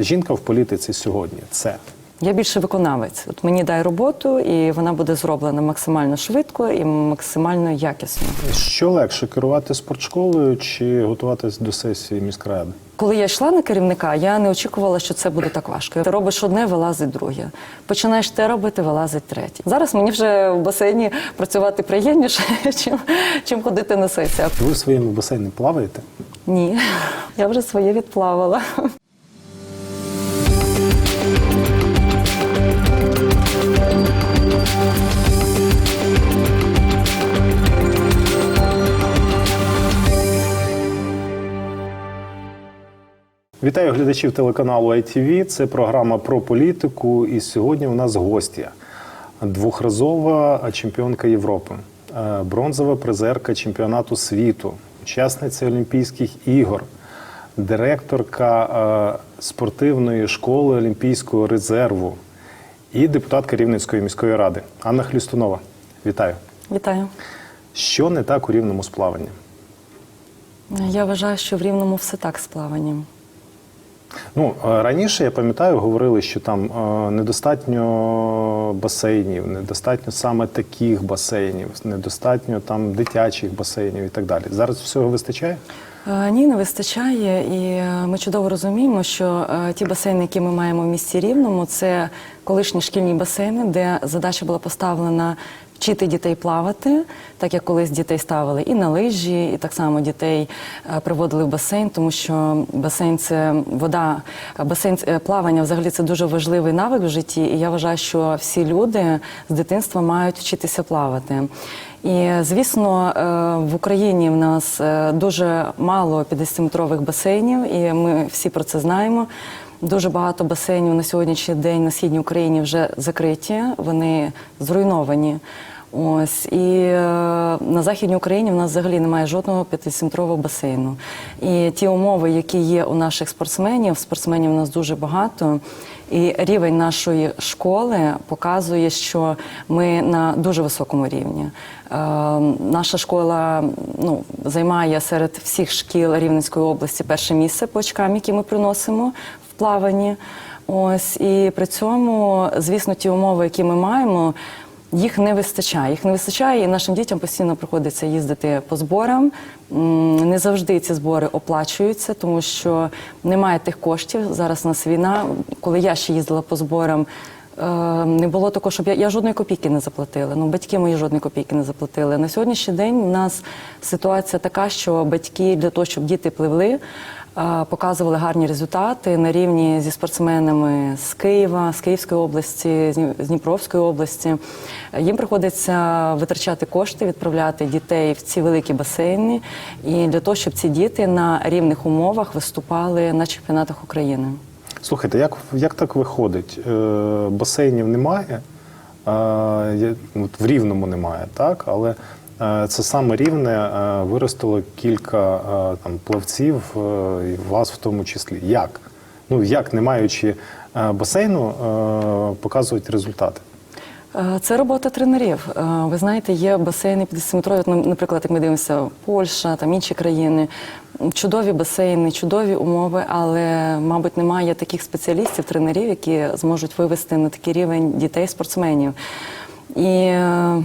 Жінка в політиці сьогодні це Я більше виконавець. От мені дай роботу, і вона буде зроблена максимально швидко і максимально якісно. що легше керувати спортшколою чи готуватись до сесії міськради? Коли я йшла на керівника, я не очікувала, що це буде так важко. Ти робиш одне, вилазить друге. Починаєш те робити, вилазить третє. Зараз мені вже в басейні працювати приємніше, чим, чим ходити на сесію. Ви в своєму басейні плаваєте? Ні, я вже своє відплавала. Вітаю глядачів телеканалу ITV. Це програма про політику. І сьогодні у нас гостя двохразова чемпіонка Європи, е, бронзова призерка чемпіонату світу, учасниця Олімпійських ігор, директорка е, спортивної школи Олімпійського резерву і депутатка Рівненської міської ради Анна Хлістунова. Вітаю. Вітаю. Що не так у рівному з плаванням? Я вважаю, що в рівному все так з плаванням. Ну е, раніше я пам'ятаю, говорили, що там е, недостатньо басейнів, недостатньо саме таких басейнів, недостатньо там дитячих басейнів і так далі. Зараз всього вистачає. Е, Ні, не вистачає, і ми чудово розуміємо, що ті басейни, які ми маємо в місті Рівному, це колишні шкільні басейни, де задача була поставлена вчити дітей плавати, так як колись дітей ставили і на лижі, і так само дітей е, приводили в басейн, тому що басейн це вода, басейн е, плавання взагалі це дуже важливий навик в житті. І я вважаю, що всі люди з дитинства мають вчитися плавати. І звісно, е, в Україні в нас дуже мало 50-метрових басейнів, і ми всі про це знаємо. Дуже багато басейнів на сьогоднішній день на східній Україні вже закриті, вони зруйновані. Ось і е, на західній Україні в нас взагалі немає жодного 50-метрового басейну. І ті умови, які є у наших спортсменів, спортсменів у нас дуже багато. І рівень нашої школи показує, що ми на дуже високому рівні. Е, наша школа ну, займає серед всіх шкіл Рівненської області перше місце по очкам, які ми приносимо в плаванні. Ось і при цьому, звісно, ті умови, які ми маємо. Їх не вистачає. Їх не вистачає, і нашим дітям постійно приходиться їздити по зборам. Не завжди ці збори оплачуються, тому що немає тих коштів. Зараз у нас війна. Коли я ще їздила по зборам, е, не було такого, щоб я, я жодної копійки не заплатила. Ну, батьки мої жодної копійки не заплатили. На сьогоднішній день у нас ситуація така, що батьки для того, щоб діти пливли. Показували гарні результати на рівні зі спортсменами з Києва, з Київської області, з Дніпровської області. Їм приходиться витрачати кошти, відправляти дітей в ці великі басейни, і для того, щоб ці діти на рівних умовах виступали на чемпіонатах України. Слухайте, як, як так виходить? Е, басейнів немає, от в рівному немає, так? Але це саме рівне е, виростило кілька е, там, плавців, е, вас в тому числі. Як? Ну як, не маючи е, басейну, е, показують результати? Е, Це робота тренерів. Е, Ви знаєте, є басейни 50-метрові, ну, наприклад, як ми дивимося, Польща, там інші країни. Чудові басейни, чудові умови, але, мабуть, немає таких спеціалістів, тренерів, які зможуть вивести на такий рівень дітей, спортсменів. І е,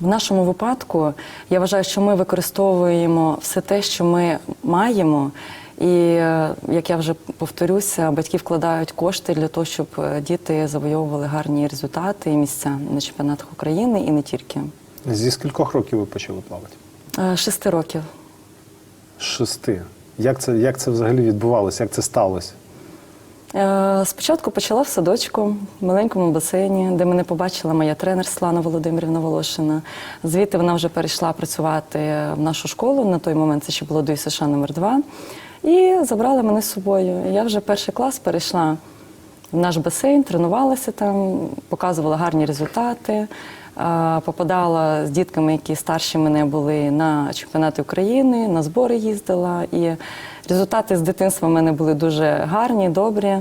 в нашому випадку я вважаю, що ми використовуємо все те, що ми маємо. І е, як я вже повторюся, батьки вкладають кошти для того, щоб е, діти завойовували гарні результати і місця на чемпіонатах України і не тільки. Зі скількох років ви почали плавати? Е, Шести років. Шести. Як це, як це взагалі відбувалося? Як це сталося? Е, Спочатку почала в садочку, в маленькому басейні, де мене побачила моя тренер Слана Володимирівна Волошина. Звідти вона вже перейшла працювати в нашу школу. На той момент це ще було до ІСШ номер 2 І забрала мене з собою. Я вже перший клас перейшла в наш басейн, тренувалася там, показувала гарні результати. Попадала з дітками, які старші мене були на чемпіонати України, на збори їздила. І результати з дитинства в мене були дуже гарні, добрі.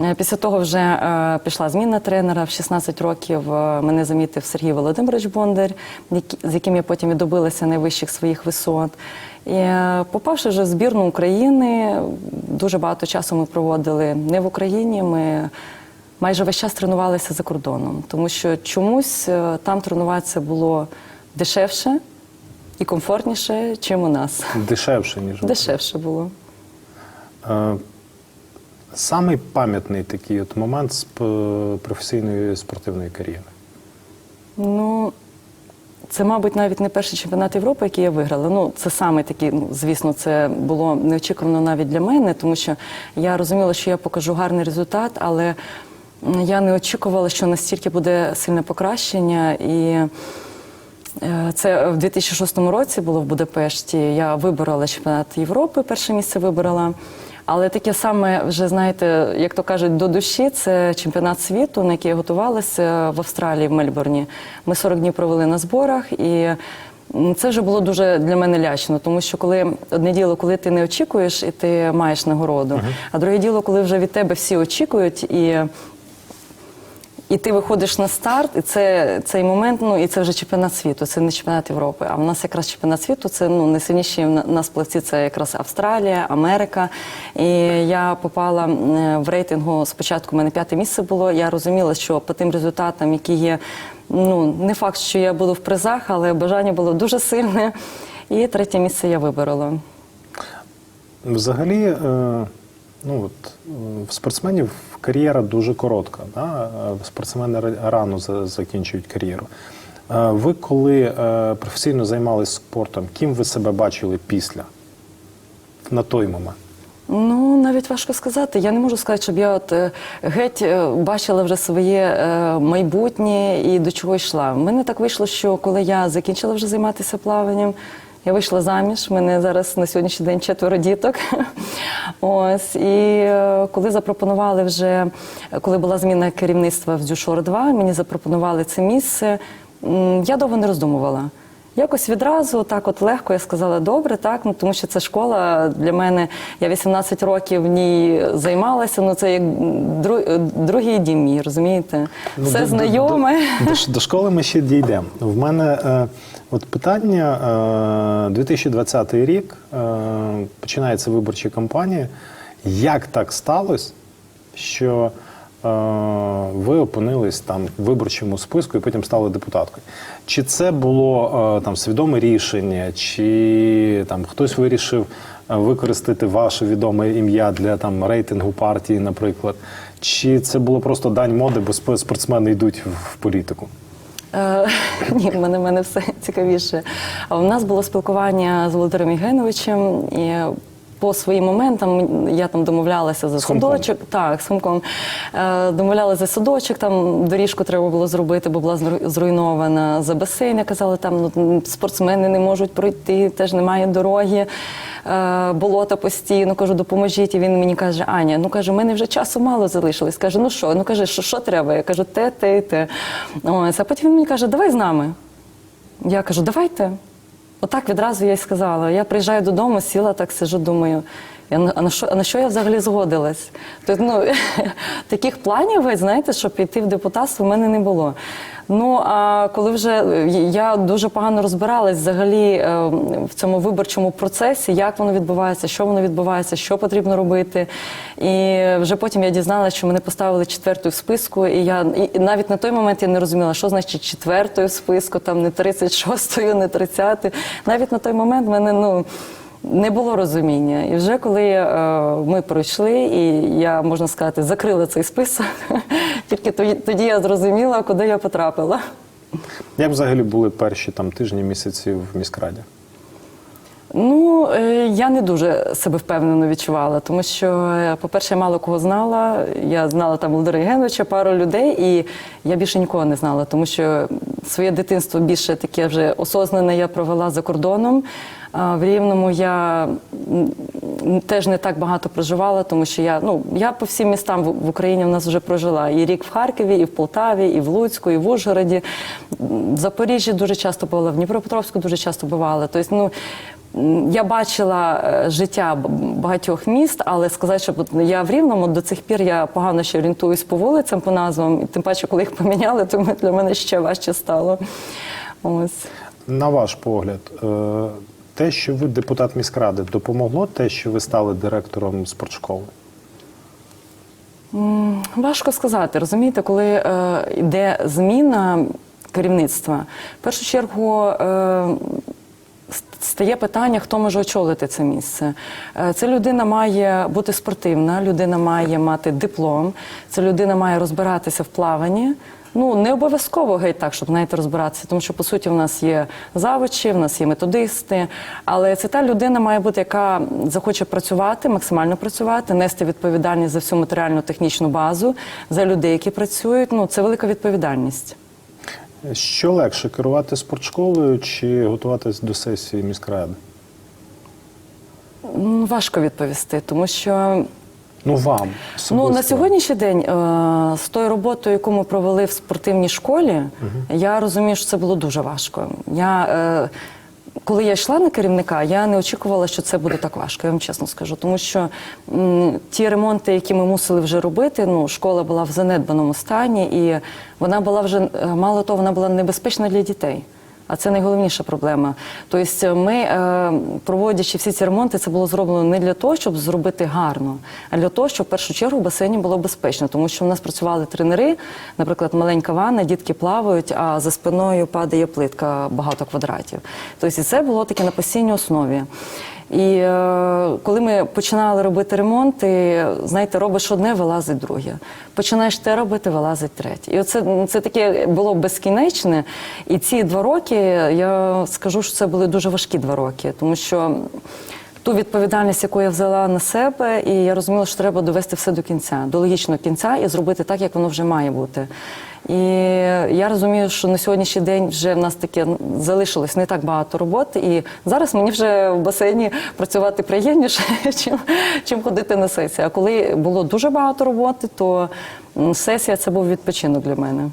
Е, Після того вже е, пішла зміна тренера. В 16 років е, мене замітив Сергій Володимирович Бондар, з яким я потім і добилася найвищих своїх висот. І попавши вже в збірну України, дуже багато часу ми проводили не в Україні. Ми майже весь час тренувалися за кордоном, тому що чомусь е, там тренуватися було дешевше і комфортніше, чим у нас. Дешевше, ніж в Дешевше було. Е, Самий пам'ятний такий от момент з професійної спортивної кар'єри. Ну, це, мабуть, навіть не перший чемпіонат Європи, який я виграла. Ну, це саме такий, ну, звісно, це було неочікувано навіть для мене, тому що я розуміла, що я покажу гарний результат, але я не очікувала, що настільки буде сильне покращення. І е, це в 2006 році було в Будапешті. Я виборола чемпіонат Європи, перше місце виборола. Але таке саме, вже знаєте, як то кажуть, до душі це чемпіонат світу, на який я готувалася в Австралії, в Мельбурні. Ми 40 днів провели на зборах, і це вже було дуже для мене лячно, тому що коли одне діло, коли ти не очікуєш і ти маєш нагороду, а друге діло, коли вже від тебе всі очікують і. І ти виходиш на старт, і це цей момент, ну і це вже чемпіонат світу, це не чемпіонат Європи. А в нас якраз чемпіонат світу це ну найсильніші в нас плавці, це якраз Австралія, Америка. І я попала в рейтингу. Спочатку в мене п'яте місце було. Я розуміла, що по тим результатам, які є, ну не факт, що я буду в призах, але бажання було дуже сильне. І третє місце я виборола. Взагалі, е, ну от в спортсменів кар'єра дуже коротка. Да? Е, Спортсмени рано закінчують кар'єру. Е, Ви коли е, професійно займалися спортом, ким ви себе бачили після на той момент? Ну, навіть важко сказати. Я не можу сказати, щоб я от геть бачила вже своє майбутнє і до чого йшла. В мене так вийшло, що коли я закінчила вже займатися плаванням, я вийшла заміж. Мене зараз на сьогоднішній день четверо діток. Ось і е, коли запропонували вже, коли була зміна керівництва в Дзюшор 2, мені запропонували це місце. Я довго не роздумувала. Якось відразу так от легко я сказала добре, так ну тому що це школа для мене. Я 18 років в ній займалася. Ну це як дру- другий дім мій, розумієте? Ну, Все до- до- знайоме. До, до, до школи ми ще дійдемо. В мене е, от питання: е, 2020 рік е, починається виборча кампанія. Як так сталося, що ви опинились там в виборчому списку і потім стали депутаткою? Чи це було е, там свідоме рішення, чи там хтось вирішив е, використати ваше відоме ім'я для там рейтингу партії, наприклад? Чи це було просто дань моди, бо спортсмени йдуть в політику? Е, Ні, в мене, в мене все цікавіше. У нас було спілкування з Володимиром Євгеновичем. І по своїм моментам я там домовлялася за садочок. Так, з Хомком. Е, Домовлялася за садочок, там доріжку треба було зробити, бо була зру- зруйнована. За басейн я казала, там ну, спортсмени не можуть пройти, теж немає дороги. Е, Болота постійно, кажу, допоможіть. І він мені каже, Аня, ну каже, в мене вже часу мало залишилось. Каже, ну що? Ну каже, що, що треба? Я кажу, те, те, те. Ось, а потім він мені каже, давай з нами. Я кажу, давайте. Отак відразу я й сказала. Я приїжджаю додому, сіла, так сижу, думаю, я, на- що, на що я взагалі згодилась? Тобто, ну, таких планів, ви знаєте, щоб йти в депутатство, в мене не було. Ну, а коли вже я дуже погано розбиралась взагалі е, в цьому виборчому процесі, як воно відбувається, що воно відбувається, що потрібно робити. І вже потім я дізналася, що мене поставили четвертою в списку, і я і навіть на той момент я не розуміла, що значить четвертою в списку, там не 36-ю, не 30-ю. Навіть на той момент мене ну. Не було розуміння. І вже коли е, ми пройшли, і я, можна сказати, закрила цей список, тільки тоді, я зрозуміла, куди я потрапила. Як взагалі були перші там тижні, місяці в міськраді? Ну, е, я не дуже себе впевнено відчувала, тому що, е, по-перше, я мало кого знала. Я знала там Володимира Євгеновича, пару людей, і я більше нікого не знала, тому що своє дитинство більше таке вже осознане я провела за кордоном. В Рівному я теж не так багато проживала, тому що я, ну, я по всім містам в Україні в нас вже прожила. І рік в Харкові, і в Полтаві, і в Луцьку, і в Ужгороді. В Запоріжжі дуже часто бувала, в Дніпропетровську дуже часто бувала. Тобто, ну, я бачила е, життя багатьох міст, але сказати, що я в Рівному до цих пір я погано ще орієнтуюсь по вулицям, по назвам. І тим паче, коли їх поміняли, то для мене ще важче стало. Ось. На ваш погляд, е, те, що ви депутат міськради, допомогло те, що ви стали директором спортшколи? Важко сказати, розумієте, коли е, йде зміна керівництва, в першу чергу е, стає питання, хто може очолити це місце. Е, Ця людина має бути спортивна, людина має мати диплом, ця людина має розбиратися в плаванні. Ну, не обов'язково геть так, щоб знаєте, розбиратися, тому що по суті в нас є завучі, в нас є методисти. Але це та людина має бути, яка захоче працювати, максимально працювати, нести відповідальність за всю матеріально-технічну базу, за людей, які працюють. Ну, це велика відповідальність. Що легше керувати спортшколою чи готуватись до сесії міськради? М, Важко відповісти, тому що Ну вам Ну, на сьогоднішній день е, з тою роботою, яку ми провели в спортивній школі, я розумію, що це було дуже важко. Я, е, коли я йшла на керівника, я не очікувала, що це буде так важко, я вам чесно скажу. Тому що м, ті ремонти, які ми мусили вже робити, ну, школа була в занедбаному стані, і вона була вже, е, мало того, вона була небезпечна для дітей. А це найголовніша проблема. Тобто, ми, е, проводячи всі ці ремонти, це було зроблено не для того, щоб зробити гарно, а для того, щоб в першу чергу в басейні було безпечно, тому що в нас працювали тренери, наприклад, маленька ванна, дітки плавають, а за спиною падає плитка багато квадратів. Тобто, це було таке на постійній основі. І е, коли ми починали робити ремонти, знаєте, робиш одне, вилазить друге. Починаєш те робити, вилазить третє. І оце це таке було безкінечне. І ці два роки я скажу, що це були дуже важкі два роки, тому що. Ту відповідальність, яку я взяла на себе, і я розуміла, що треба довести все до кінця, до логічного кінця і зробити так, як воно вже має бути. І я розумію, що на сьогоднішній день вже в нас таке залишилось не так багато роботи. І зараз мені вже в басейні працювати приємніше, чим, чим ходити на сесію. А коли було дуже багато роботи, то сесія це був відпочинок для мене.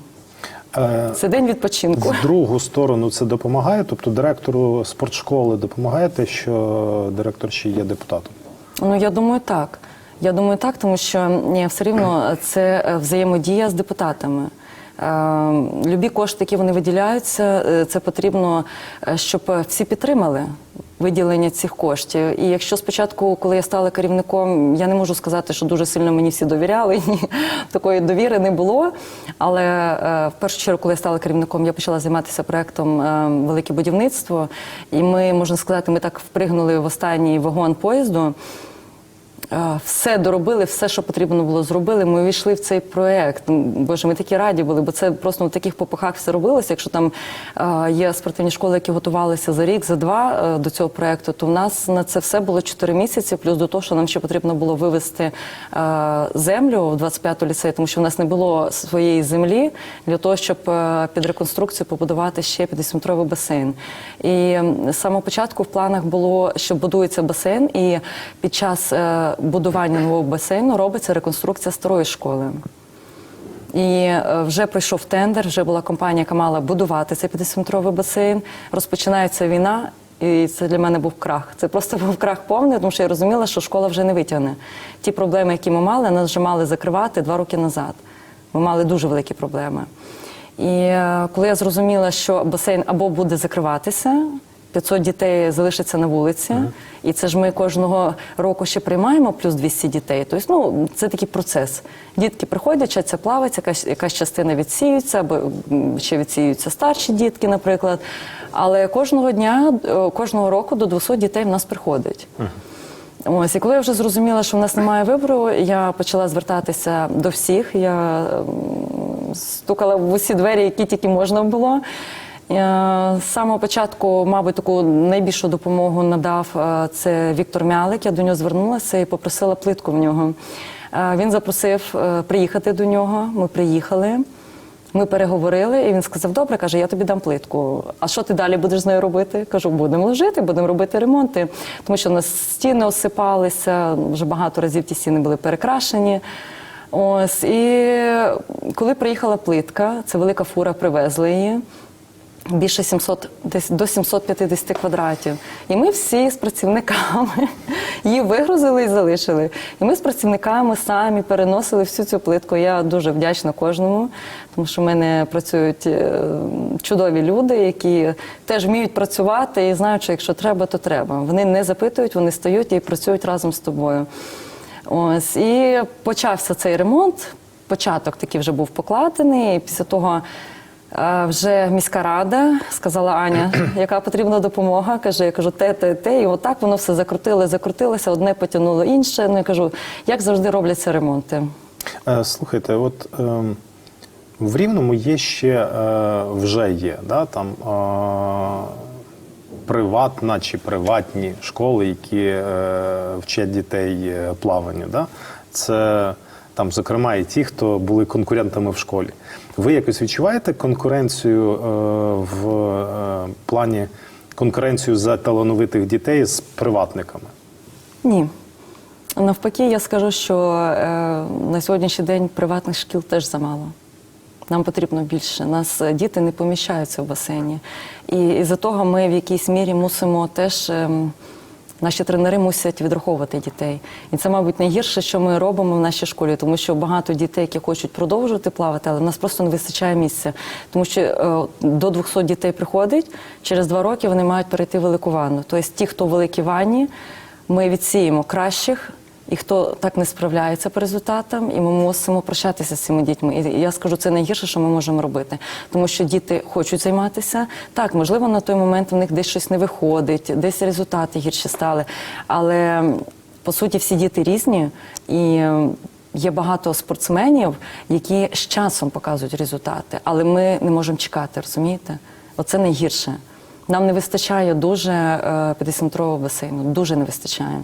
Це день відпочинку. В другу сторону це допомагає, тобто директору спортшколи допомагає те, що директор ще є депутатом. Ну я думаю, так. Я думаю, так, тому що ні, все рівно це е, взаємодія з депутатами. Е, Любі кошти, які вони виділяються, е, це потрібно, щоб всі підтримали виділення цих коштів. І якщо спочатку, коли я стала керівником, я не можу сказати, що дуже сильно мені всі довіряли, ні, такої довіри не було. Але е, в першу чергу, коли я стала керівником, я почала займатися проектом е, Велике будівництво. І ми, можна сказати, ми так впригнули в останній вагон поїзду. Все доробили, все, що потрібно було, зробили. Ми увійшли в цей проект. Боже, ми такі раді були, бо це просто в таких попихах все робилося. Якщо там є спортивні школи, які готувалися за рік, за два е, до цього проекту, то в нас на це все було 4 місяці, плюс до того, що нам ще потрібно було вивезти е, землю в 25-ту ліцей, тому що в нас не було своєї землі для того, щоб е, під реконструкцію побудувати ще 50-метровий басейн. І з самого початку в планах було, що будується басейн, і під час будування нового басейну робиться реконструкція старої школи. І е, вже пройшов тендер, вже була компанія, яка мала будувати цей 50-метровий басейн. Розпочинається війна, і це для мене був крах. Це просто був крах повний, тому що я розуміла, що школа вже не витягне. Ті проблеми, які ми мали, нас вже мали закривати два роки назад. Ми мали дуже великі проблеми. І е, коли я зрозуміла, що басейн або буде закриватися, 500 дітей залишиться на вулиці, і це ж ми кожного року ще приймаємо плюс 200 дітей. Тобто, ну це такий процес. Дітки приходять, вчаться плавати, якась, якась частина відсіюється, або ще відсіюються старші дітки, наприклад. Але кожного дня, е, кожного року до 200 дітей в нас приходить. Ось, і коли я вже зрозуміла, що в нас немає вибору, я почала звертатися до всіх. Я стукала в усі двері, які тільки можна було. Е, З самого початку, мабуть, таку найбільшу допомогу надав е, це Віктор Мялик. Я до нього звернулася і попросила плитку в нього. Е, Він запросив приїхати до нього. Ми приїхали. Ми переговорили, і він сказав: Добре, каже, я тобі дам плитку. А що ти далі будеш з нею робити? Кажу, будемо ложити, будемо робити ремонти, тому що у нас стіни осипалися, вже багато разів ті стіни були перекрашені. Ось і коли приїхала плитка, це велика фура, привезли її. Більше 700, десь до 750 квадратів. І ми всі з працівниками її вигрузили і залишили. І ми з працівниками самі переносили всю цю плитку. Я дуже вдячна кожному, тому що в мене працюють е, чудові люди, які теж вміють працювати і знають, що якщо треба, то треба. Вони не запитують, вони стають і працюють разом з тобою. Ось і почався цей ремонт. Початок такий вже був покладений. І після того вже міська рада сказала Аня, яка потрібна допомога. каже, я кажу, те, те, те. І отак воно все закрутило, закрутилося, одне потягнуло інше. Ну я кажу, як завжди робляться ремонти. Е, Слухайте, от ем, в Рівному є ще е, вже є, да, там е, приватна чи приватні школи, які вчать дітей плаванню. Да? Це там, зокрема, і ті, хто були конкурентами в школі. Ви якось відчуваєте конкуренцію е, в е, плані конкуренцію за талановитих дітей з приватниками? Ні. Навпаки, я скажу, що е, на сьогоднішній день приватних шкіл теж замало. Нам потрібно більше. Нас е, діти не поміщаються в басейні. І із-за того ми в якійсь мірі мусимо теж. ем, Наші тренери мусять відраховувати дітей. І це, мабуть, найгірше, що ми робимо в нашій школі, тому що багато дітей, які хочуть продовжувати плавати, але в нас просто не вистачає місця. Тому що е, до 200 дітей приходить, через два роки вони мають перейти в велику ванну. Тобто ті, хто в великій ванні, ми відсіємо кращих, і хто так не справляється по результатам, і ми мусимо прощатися з цими дітьми. І я скажу, це найгірше, що ми можемо робити, тому що діти хочуть займатися. Так, можливо, на той момент у них десь щось не виходить, десь результати гірші стали. Але по суті всі діти різні і. Є багато спортсменів, які з часом показують результати, але ми не можемо чекати, розумієте? Оце найгірше. Нам не вистачає дуже е, 50-метрового басейну, дуже не вистачає.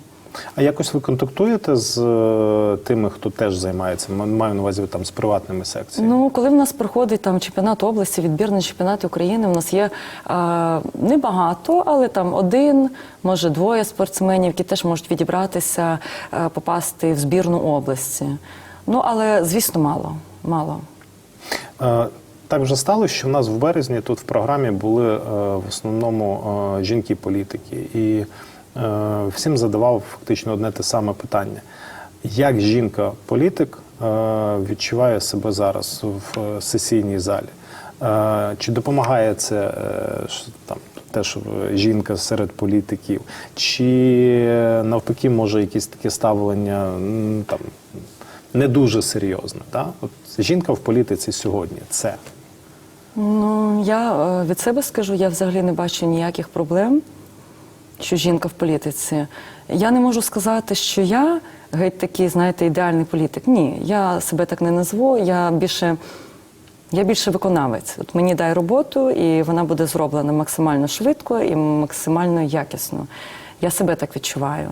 А якось ви контактуєте з е, тими, хто теж займається? Маю на увазі там з приватними секціями. Ну, коли в нас проходить там чемпіонат області, відбір на чемпіонати України, у нас є е, небагато, але там один, може двоє спортсменів, які теж можуть відібратися, е, попасти в збірну області. Ну, але звісно, мало. мало. Е, Так вже сталося, що в нас в березні тут в програмі були е, в основному е, жінки-політики, і всім задавав фактично одне те саме питання: як жінка-політик е, відчуває себе зараз в е, сесійній залі? Е, Чи допомагає це е, там? Теж е, жінка серед політиків, чи е, навпаки може якесь таке ставлення там не дуже серйозне. Та? От жінка в політиці сьогодні це. Ну, я е, від себе скажу, я взагалі не бачу ніяких проблем, що жінка в політиці. Я не можу сказати, що я геть такий, знаєте, ідеальний політик. Ні, я себе так не назву. Я більше, я більше виконавець. От мені дай роботу, і вона буде зроблена максимально швидко і максимально якісно. Я себе так відчуваю.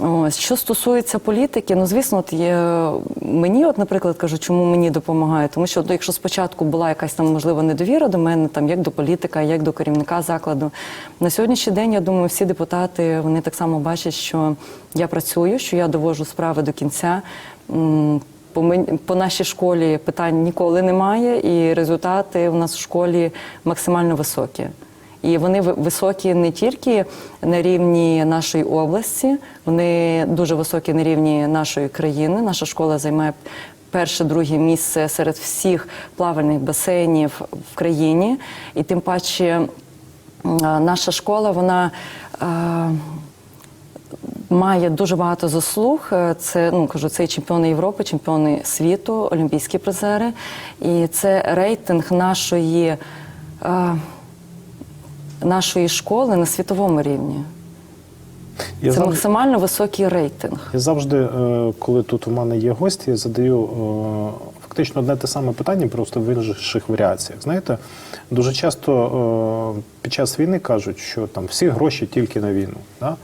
Ось, що стосується політики, ну звісно, от є, мені, от, наприклад, кажу, чому мені допомагає, тому що якщо спочатку була якась там можливо недовіра до мене, там як до політика, як до керівника закладу, на сьогоднішній день я думаю, всі депутати вони так само бачать, що я працюю, що я довожу справи до кінця. По, по нашій школі питань ніколи немає, і результати у нас в школі максимально високі. І вони високі не тільки на рівні нашої області, вони дуже високі на рівні нашої країни. Наша школа займає перше, друге місце серед всіх плавальних басейнів в країні. І тим паче наша школа, вона. Має дуже багато заслуг. Е, Це ну кажу, це чемпіони Європи, чемпіони світу, олімпійські призери. І це рейтинг нашої, е, нашої школи на світовому рівні. Я це завжди, максимально високий рейтинг. я завжди, е, коли тут у мене є гості, задаю е, фактично одне те саме питання, просто в інших варіаціях. Знаєте, дуже часто е, під час війни кажуть, що там всі гроші тільки на війну. Да?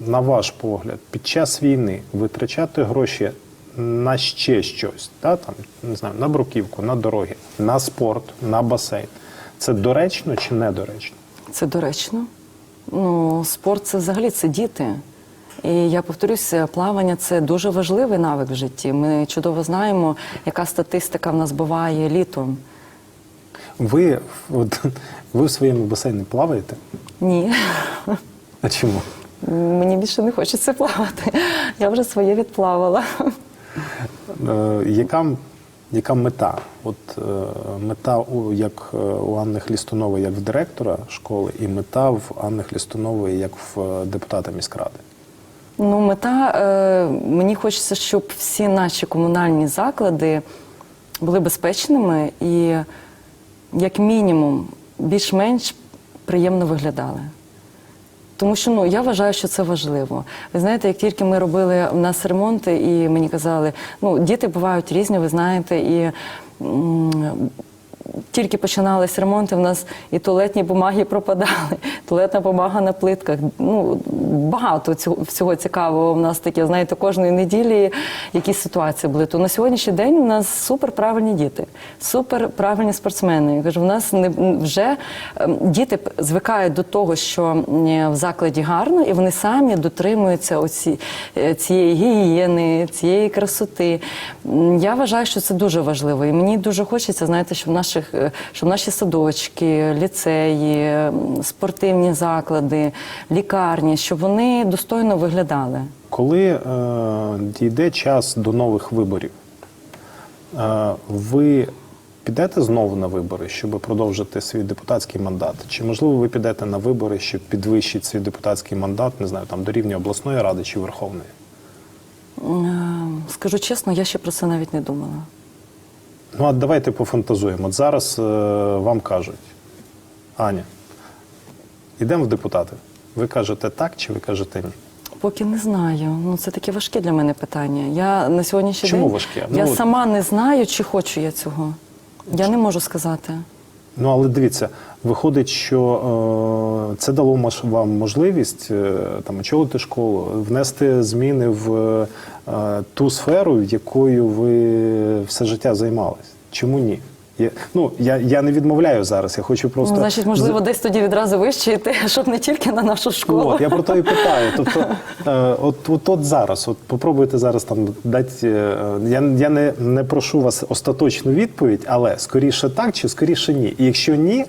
На ваш погляд, під час війни витрачати гроші на ще щось, да? там, не знаю, на бруківку, на дороги, на спорт, на басейн. Це доречно чи недоречно? Це доречно. Ну, спорт це взагалі це діти. І я повторюся, плавання це дуже важливий навик в житті. Ми чудово знаємо, яка статистика в нас буває літом. Ви, от, ви в своєму басейні плаваєте? Ні. А чому? Мені більше не хочеться плавати. Я вже своє відплавала. Е, яка, яка мета? От е, мета у, як е, у Анни Хлістунової, як в директора школи, і мета в Анни Хлістунової, як в е, депутата міськради. Ну, мета е, мені хочеться, щоб всі наші комунальні заклади були безпечними і, як мінімум, більш-менш приємно виглядали. Тому що ну я вважаю, що це важливо. Ви знаєте, як тільки ми робили в нас ремонти, і мені казали, ну діти бувають різні, ви знаєте, і тільки починались ремонти, в нас і туалетні бумаги пропадали, туалетна бумага на плитках. Ну багато цього всього цікавого. В нас таке, знаєте, кожної неділі якісь ситуації були. То на сьогоднішній день у нас супер правильні діти, супер правильні спортсмени. Я кажу, в нас не вже ем, діти звикають до того, що в закладі гарно, і вони самі дотримуються оці, е, цієї гігієни, цієї красоти. Я вважаю, що це дуже важливо. І мені дуже хочеться, знаєте, щоб наших, е, щоб наші садочки, ліцеї, спортивні заклади, лікарні, щоб вони достойно виглядали. Коли е, дійде час до нових виборів, е, ви підете знову на вибори, щоб продовжити свій депутатський мандат? Чи можливо ви підете на вибори, щоб підвищити свій депутатський мандат, не знаю, там до рівня обласної ради чи верховної? М, Скажу чесно, я ще про це навіть не думала. Ну, а давайте пофантазуємо. От зараз е, вам кажуть, Аня, йдемо в депутати. Ви кажете так чи ви кажете ні? Поки не знаю. Ну це таке важке для мене питання. Я на сьогоднішній Чому день важке? я Ну, от- сама не знаю, чи хочу я цього. Я не можу сказати. Ну, але дивіться, виходить, що е, це дало мож- вам можливість е, там очолити школу, внести зміни в е, ту сферу, якою ви все життя займались. Чому ні? Я, ну, я, я не відмовляю зараз, я хочу просто. Ну, значить, можливо, десь тоді відразу вище йти, щоб не тільки на нашу школу. От, я про то і питаю. Тобто, е, от, от, от зараз, от попробуйте зараз там дати. е, я я не, не прошу вас остаточну відповідь, але скоріше так чи скоріше ні. І якщо ні,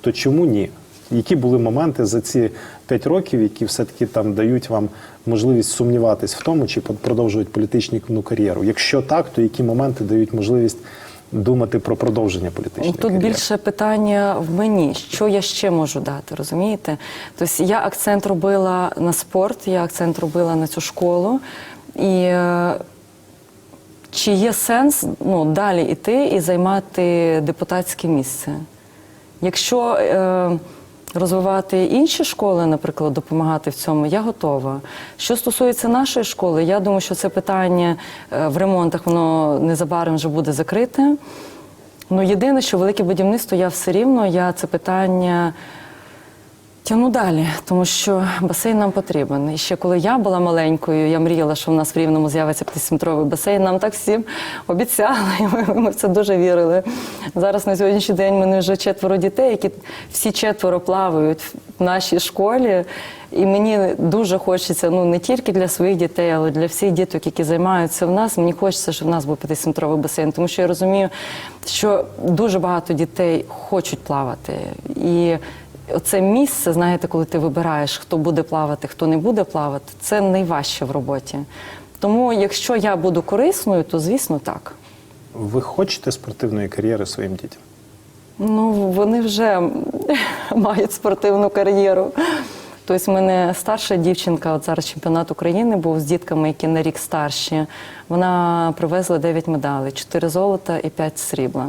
то чому ні? Які були моменти за ці п'ять років, які все-таки там дають вам можливість сумніватись в тому, чи продовжують політичну кар'єру? Якщо так, то які моменти дають можливість думати про продовження політичної Тут кар'єри? більше питання в мені, що я ще можу дати, розумієте? Тобто я акцент робила на спорт, я акцент робила на цю школу. І е, чи є сенс ну, далі йти і займати депутатське місце? Якщо е, розвивати інші школи, наприклад, допомагати в цьому, я готова. Що стосується нашої школи, я думаю, що це питання е, в ремонтах воно незабаром вже буде закрите. Ну, єдине, що велике будівництво, я все рівно, я це питання тягну далі, тому що басейн нам потрібен. І ще коли я була маленькою, я мріяла, що в нас в Рівному з'явиться 50-метровий басейн. Нам так всім обіцяли, і ми, ми в це дуже вірили. Зараз на сьогоднішній день мене вже четверо дітей, які всі четверо плавають в нашій школі. І мені дуже хочеться, ну не тільки для своїх дітей, але для всіх діток, які займаються в нас. Мені хочеться, щоб в нас був 50-метровий басейн, тому що я розумію, що дуже багато дітей хочуть плавати. І Оце місце, знаєте, коли ти вибираєш, хто буде плавати, хто не буде плавати, це найважче в роботі. Тому, якщо я буду корисною, то звісно так. Ви хочете спортивної кар'єри своїм дітям? Ну, вони вже мають спортивну кар'єру. Тобто, в мене старша дівчинка, от зараз чемпіонат України був з дітками, які на рік старші. Вона привезла 9 медалей: 4 золота і 5 срібла.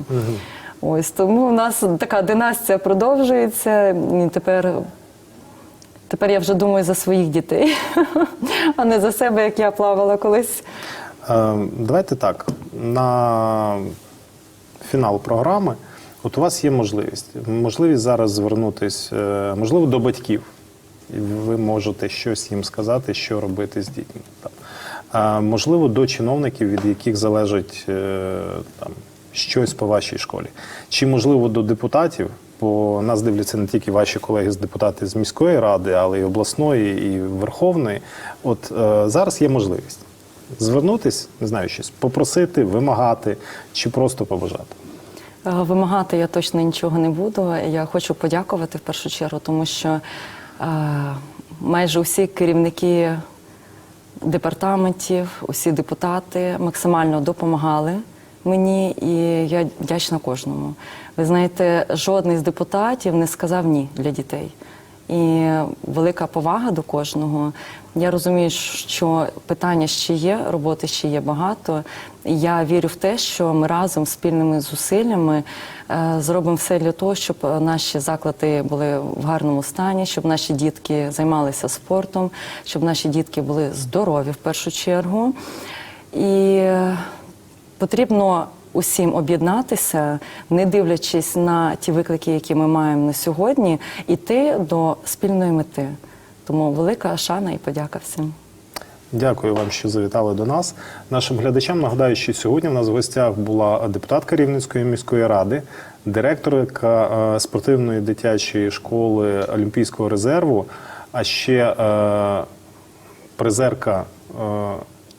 Ось тому у нас така династія продовжується. І тепер, тепер я вже думаю за своїх дітей, а не за себе, як я плавала колись. Е, Давайте так. На фінал програми, от у вас є можливість. Можливість зараз звернутися, е, можливо, до батьків. Ви можете щось їм сказати, що робити з дітьми. Там. А, можливо, до чиновників, від яких залежить е, там, щось по вашій школі. Чи, можливо, до депутатів, бо нас дивляться не тільки ваші колеги з депутати з міської ради, але й обласної, і верховної. От е, зараз є можливість звернутись, не знаю, щось попросити, вимагати чи просто побажати. Вимагати я точно нічого не буду. Я хочу подякувати в першу чергу, тому що е, майже усі керівники департаментів, усі депутати максимально допомагали мені, і я вдячна кожному. Ви знаєте, жодний з депутатів не сказав ні для дітей. І велика повага до кожного. Я розумію, що питання ще є, роботи ще є багато. Я вірю в те, що ми разом спільними зусиллями е, зробимо все для того, щоб наші заклади були в гарному стані, щоб наші дітки займалися спортом, щоб наші дітки були здорові в першу чергу. І потрібно усім об'єднатися, не дивлячись на ті виклики, які ми маємо на сьогодні, іти до спільної мети. Тому велика шана і подяка всім. Дякую вам, що завітали до нас. Нашим глядачам нагадаю, що сьогодні в нас в гостях була депутатка Рівненської міської ради, директорка е, спортивної дитячої школи Олімпійського резерву, а ще е, призерка е,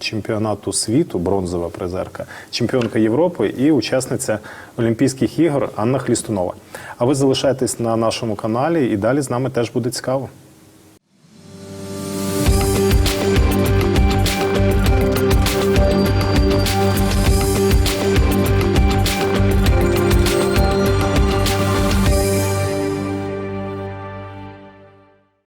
чемпіонату світу, бронзова призерка, чемпіонка Європи і учасниця Олімпійських ігор Анна Хлістунова. А ви залишайтесь на нашому каналі і далі з нами теж буде цікаво.